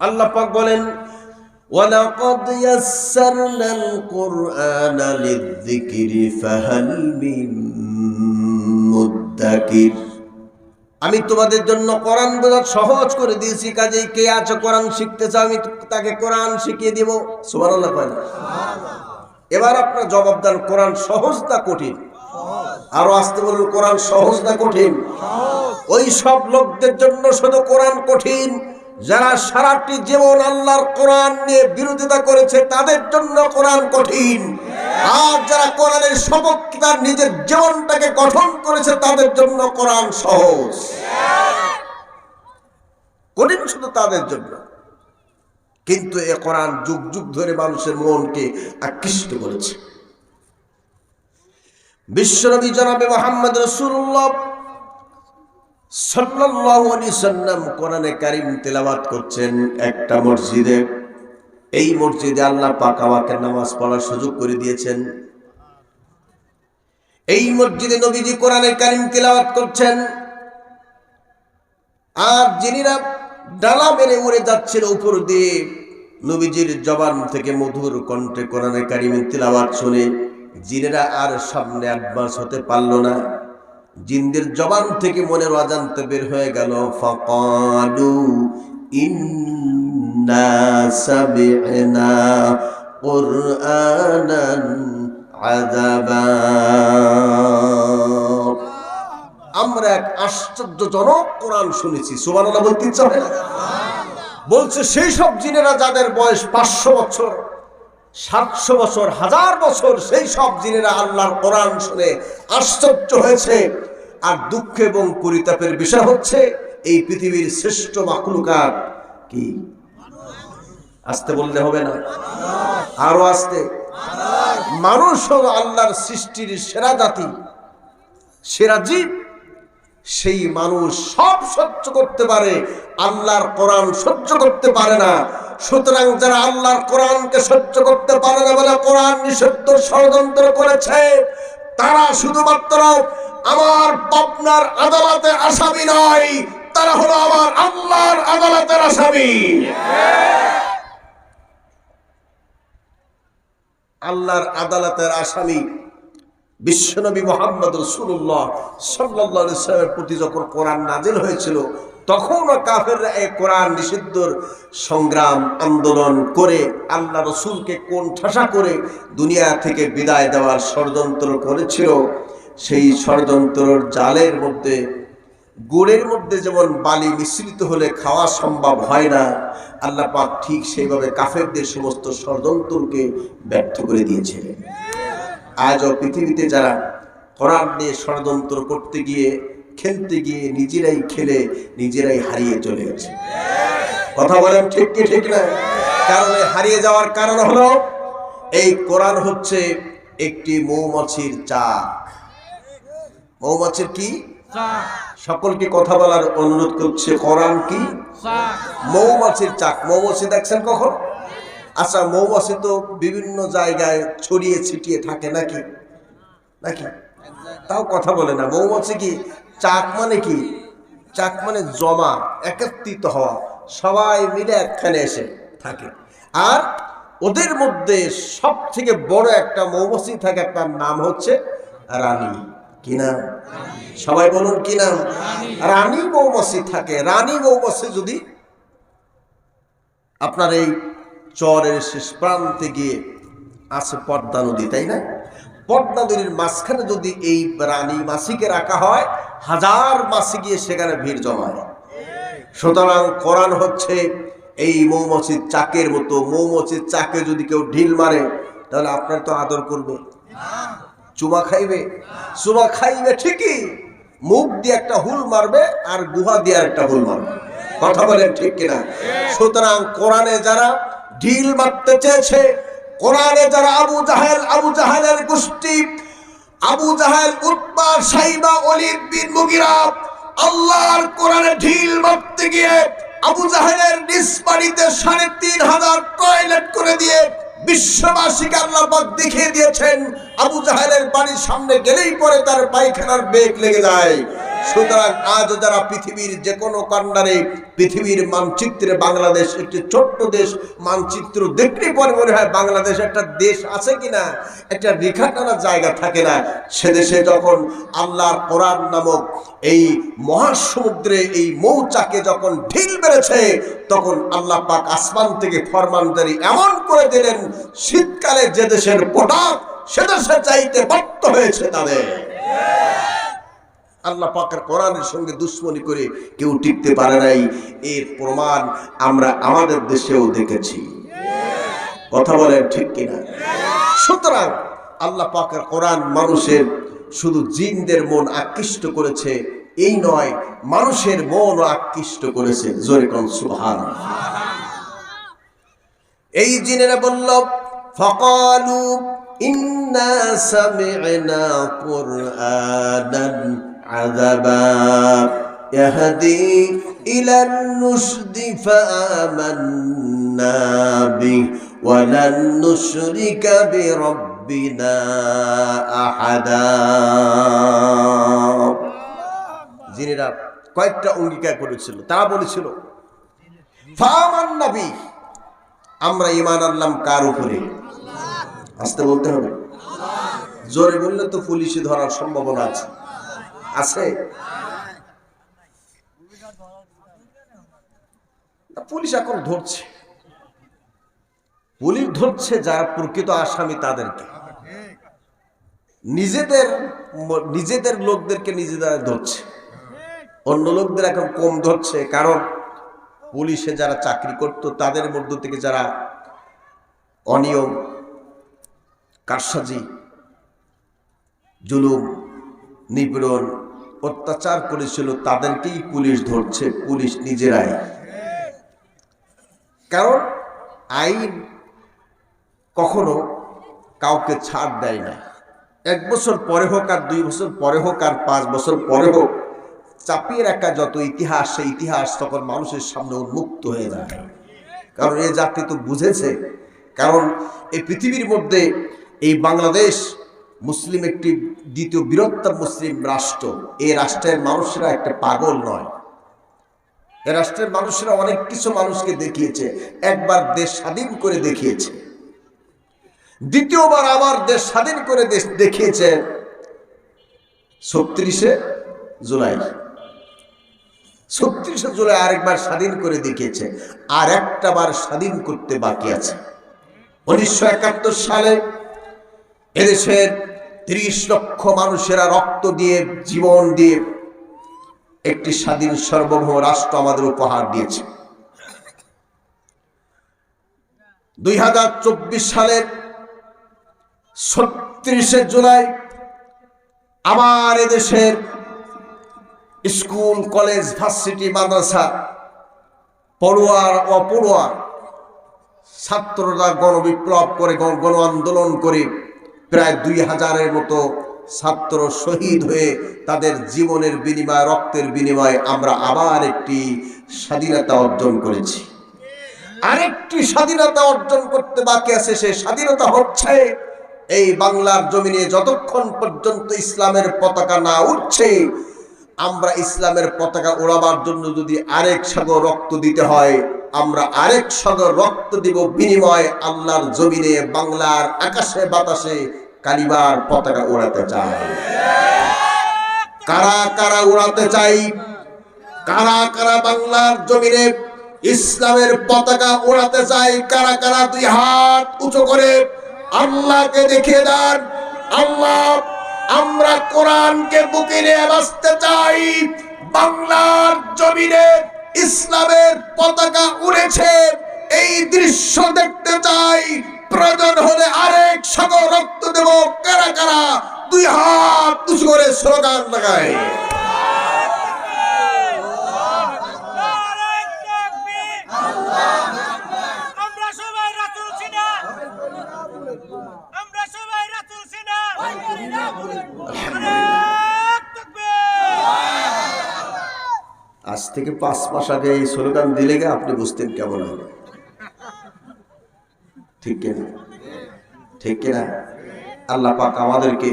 আল্লাহ পাক বলেন ولقد يسرنا القرآن للذكر فهل من مدكر আমি তোমাদের জন্য কোরআন বোঝা সহজ করে দিয়েছি কাজেই কে আছে কোরআন শিখতে চাও আমি তাকে কোরআন শিখিয়ে দিব সুবহানাল্লাহ কয় না? এবার আপনার জবাব দেন কোরআন সহজ না কঠিন আরো আসতে বলুন কোরআন সহজ না কঠিন ওই সব লোকদের জন্য শুধু কোরআন কঠিন যারা সারাটি জীবন আল্লাহর কোরআন নিয়ে বিরোধিতা করেছে, তাদের জন্য কোরআন কঠিন। আর যারা কোরআনের সপক্ষে তার নিজের জীবনটাকে গঠন করেছে, তাদের জন্য কোরআন সহজ। কঠিন শুধু তাদের জন্য। কিন্তু এ কোরআন যুগ যুগ ধরে মানুষের মনকে আকৃষ্ট করেছে। বিশ্বনবী জনাবে মোহাম্মদ রসুল্লাহ সাল্লাম কোরআনে কারীম তেলাওয়াত করছেন একটা মসজিদে। এই মসজিদে আল্লাহ পাক আমাকে নামাজ পড়ার সুযোগ করে দিয়েছেন। এই মসজিদে কোরআনে কারীম তেলাওয়াত করছেন। আর যিনিরা ডালা মেরে উড়ে যাচ্ছিল উপর দিয়ে, নবীজির জবান থেকে মধুর কণ্ঠে কোরআনে কারিমের তিলাওয়াত শুনে জিনেরা আর সামনে অ্যাডভান্স হতে পারল না। জিনদের জবান থেকে মনের অজান্তে বের হয়ে গেল। ফাকালু আমরা এক আশ্চর্যজনক কোরআন শুনেছি। সুবহানাল্লাহ বলতে ইচ্ছা? বলছে সেই সব জিনেরা যাদের বয়স পাঁচশো বছর, সাতশো বছর, হাজার বছর, সেই সব জিনেরা আল্লাহর কোরআন শুনে আশ্চর্য হয়েছে। আর দুঃখ এবং পরিতাপের বিষয় হচ্ছে এই পৃথিবীর শ্রেষ্ঠ মাকুলুকার কি? আসতে বললে হবে না? আরও আসতে। মানুষ হলো আল্লাহর সৃষ্টির সেরা জাতি, সেরা জীব। সেই মানুষ সব সহ্য করতে পারে, আল্লাহর কোরআন সহ্য করতে পারে না। সুতরাং যারা আল্লাহর কোরআনকে সহ্য করতে পারে না বলে কোরআন নিষিদ্ধ ষড়যন্ত্র করেছে, তারা শুধুমাত্র আমার পাবনার আদালতে আসামি নয় তারা হলো আমার আল্লাহর আদালতের আসামি। আল্লাহর আদালতের আসামি বিশ্বনবী মোহাম্মদ রসুল্লাহ সাল্লামের প্রতি যখন কোরআন নাজিল হয়েছিল, তখনও কাফেররা এই কোরআন নিষিদ্ধর সংগ্রাম, আন্দোলন করে আল্লাহ রসুলকে কোন ঠাসা করে দুনিয়া থেকে বিদায় দেওয়ার ষড়যন্ত্র করেছিল। সেই ষড়যন্ত্রর জালের মধ্যে, গুড়ের মধ্যে যেমন বালি মিশ্রিত হলে খাওয়া সম্ভব হয় না, আল্লাহ পাক ঠিক সেইভাবে কাফেরদের সমস্ত ষড়যন্ত্রকে ব্যর্থ করে দিয়েছিলেন আজও পৃথিবীতে যারা কোরআন নিয়ে ষড়যন্ত্র করতে গিয়ে, খেলতে গিয়ে নিজেরাই খেলে, নিজেরাই হারিয়ে চলে গেছে। কথা বলেন ঠিক কি ঠিক না? কারণ হারিয়ে যাওয়ার কারণ হলো, এই কোরআন হচ্ছে একটি মৌমাছির চাক। মৌমাছির কি? সকলকে কথা বলার অনুরোধ করছে। কোরআন কি? মৌমাছির চাক। মৌমাছি দেখছেন কখন? আচ্ছা মৌমাছি তো বিভিন্ন জায়গায় ছড়িয়ে ছিটিয়ে থাকে নাকি? নাকি? তাও কথা বলে না। মৌমাছি কি? চাক মানে কি? চাক মানে জমা, একত্রিত হওয়া। সবাই মিলে একখানে এসে থাকে। আর ওদের মধ্যে সব থেকে বড় একটা মৌমাছি থাকে একটা নাম হচ্ছে রানী। কি নাম? সবাই বলুন কি নাম? রানী মৌমাছি থাকে। রানী মৌমাছি যদি আপনার এই চরের শেষ প্রান্তে গিয়ে আছে পদ্মা নদী, তাই না? পদ্মা নদীর মাঝখানে যদি এই রানী মাসিকে রাখা হয়, হাজার মাসি গিয়ে সেখানে ভিড় জমায়। সুতরাং কোরআন হচ্ছে এই মৌমাছির চাকের মতো। মৌমাছির চাকে যদি কেউ ঢিল মারে, তাহলে আপনার তো আদর করবে। চুমা খাইবে? চুমা খাইবে ঠিকই মুখ দিয়ে একটা হুল মারবে আর গুহা দিয়ে একটা হুল মারবে। কথা বলেন ঠিক কিনা? সুতরাং কোরআনে যারা ঢিল মারতে চেয়েছে, কোরআনে যারা আবু জাহেল, আবু জাহেলের গোষ্ঠী, আবু জাহেল উৎপা সাইবা অলিদ বিন মুগিরা, আল্লাহর কোরআনে ঢিল মারতে গিয়ে আবু জাহেলের নিজ বাড়িতে সাড়ে তিন হাজার টয়লেট করে দিয়ে বিশ্ববাসীকে আল্লাহ পাক দেখিয়ে দিয়েছেন, আবু জাহেলের বাড়ির সামনে গেলেই পরে তার পায়খানার বেগ লেগে যায়। সুতরাং আজ যারা পৃথিবীর যে কোনো কর্নারে পৃথিবীর মানচিত্রে বাংলাদেশ একটি ছোট্ট দেশ, মানচিত্র দেখলেই পরে মনে হয় বাংলাদেশ একটা দেশ আছে কিনা, একটা রেখা টানা জায়গা থাকে না। সে দেশে যখন আল্লাহর কোরআন নামক এই মহাসমুদ্রে এই মৌচাকে যখন ঢিল বেড়েছে তখন আল্লাহ পাক আসমান থেকে ফরমানদারি এমন করে দিলেন, শীতকালে যে দেশের প্রোডাক্ট সে দেশে চাইতে বাধ্য হয়েছে তাদের। আল্লাহ পাকের কোরআনের সঙ্গে দুশ্মনী করে কেউ টিকতে পারে নাই। এর প্রমাণ আমরা আমাদের দেশেও দেখেছি। কথা বলেন ঠিক কিনা? সুতরাং আল্লাহ পাকের কোরআন মানুষের শুধু জিনদের মন আকৃষ্ট করেছে, এই নয়, মানুষের মন আকৃষ্ট করেছে। জোরে কোন সুবহান এই জিনেরা বলল, ফকালু ইন্না সামি'না কুরআনান। আযাবা ইয়াহদি ইলা الرشد فآمنا به ولن نشرك بربنا أحدا জিনেরা কয়েকটা অঙ্গীকার করেছিল তারা বলেছিল ফামান নবী আমরা ইমান আনলাম কার উপরে আসতে বলতে হবে জোরে বললে তো পুলিশে ধরার সম্ভাবনা আছে আছে? পুলিশ এখন ধরছে। পুলিশ ধরছে যারা প্রকৃত আসামি তাদেরকে। নিজেদের নিজেদের লোকদেরকে নিজেদের ধরছে। অন্য লোকদের এখন কম ধরছে, কারণ পুলিশে যারা চাকরি করত, তাদের মধ্য থেকে যারা অনিয়ম, কারসাজি, জুলুম নিপীড়ন অত্যাচার করেছিল, তাদেরকেই পুলিশ ধরছে, পুলিশ নিজেরাই। কারণ আইন কখনো কাউকে ছাড় দেয় না এক বছর পরে হোক আর দুই বছর পরে হোক আর পাঁচ বছর পরে হোক, চাপিয়ে রাখা যত ইতিহাস, সেই ইতিহাস তখন মানুষের সামনে উন্মুক্ত হয়ে যায়। কারণ এই জাতি তো বুঝেছে, কারণ এই পৃথিবীর মধ্যে এই বাংলাদেশ মুসলিম একটি দ্বিতীয় বৃহত্তর মুসলিম রাষ্ট্র। এই রাষ্ট্রের মানুষেরা একটা পাগল নয়। এ রাষ্ট্রের মানুষেরা অনেক কিছু মানুষকে দেখিয়েছে, একবার দেশ স্বাধীন করে দেখিয়েছে। দ্বিতীয়বার আবার দেশ স্বাধীন করে দেশ দেখিয়েছে ছত্রিশে জুলাই। ছত্রিশে জুলাই আরেকবার স্বাধীন করে দেখিয়েছে, আর একটা বার স্বাধীন করতে বাকি আছে। উনিশশো একাত্তর সালে এদেশের তিরিশ লক্ষ মানুষেরা রক্ত দিয়ে, জীবন দিয়ে একটি স্বাধীন সার্বভৌম রাষ্ট্র আমাদের উপহার দিয়েছে। দুই হাজার চব্বিশ সালের ছত্রিশে জুলাই আমার এদেশের স্কুল, কলেজ, ভার্সিটি, মাদ্রাসা পড়ুয়ার ও পড়ুয়া ছাত্ররা গণবিপ্লব করে গণ আন্দোলন করে প্রায় দুই হাজারের মতো ছাত্র শহীদ হয়ে তাদের জীবনের বিনিময়, রক্তের বিনিময়ে আমরা আবার একটি স্বাধীনতা অর্জন করেছি। আরেকটি স্বাধীনতা অর্জন করতে বাকি আছে সে স্বাধীনতা হচ্ছে এই বাংলার জমিনে যতক্ষণ পর্যন্ত ইসলামের পতাকা না উঠছে, আমরা ইসলামের পতাকা ওড়াবার জন্য যদি আরেক সাগর রক্ত দিতে হয়, আমরা আরেক সাগর রক্ত দিব বিনিময় আল্লাহর জমিনে, বাংলার আকাশে, বাতাসে কালিবার পতাকা উড়াতে চাই। কারা কারা উড়াতে চাই? কারা কারা বাংলার জমিনে ইসলামের পতাকা উড়াতে চাই? কারা কারা দুই হাত উঁচু করে আল্লাহকে দেখিয়ে দেন? আল্লাহ, আমরা কোরআনকে বুকে নিয়ে বাঁচতে চাই। বাংলার জমিনে ইসলামের পতাকা উড়েছে। এই দৃশ্য দেখতে চাই। প্রয়োজন হলে আরেক সাগর রক্ত দেব। কারা কারা? দুই হাত উঁচু করে স্লোগান লাগায়! আজ থেকে পাঁচ মাস আগে এই স্লোগান দিলে গে আপনি বুঝতেন কেমন হবে। ঠিক কিনা? ঠিক কিনা? আল্লাহ পাক আমাদেরকে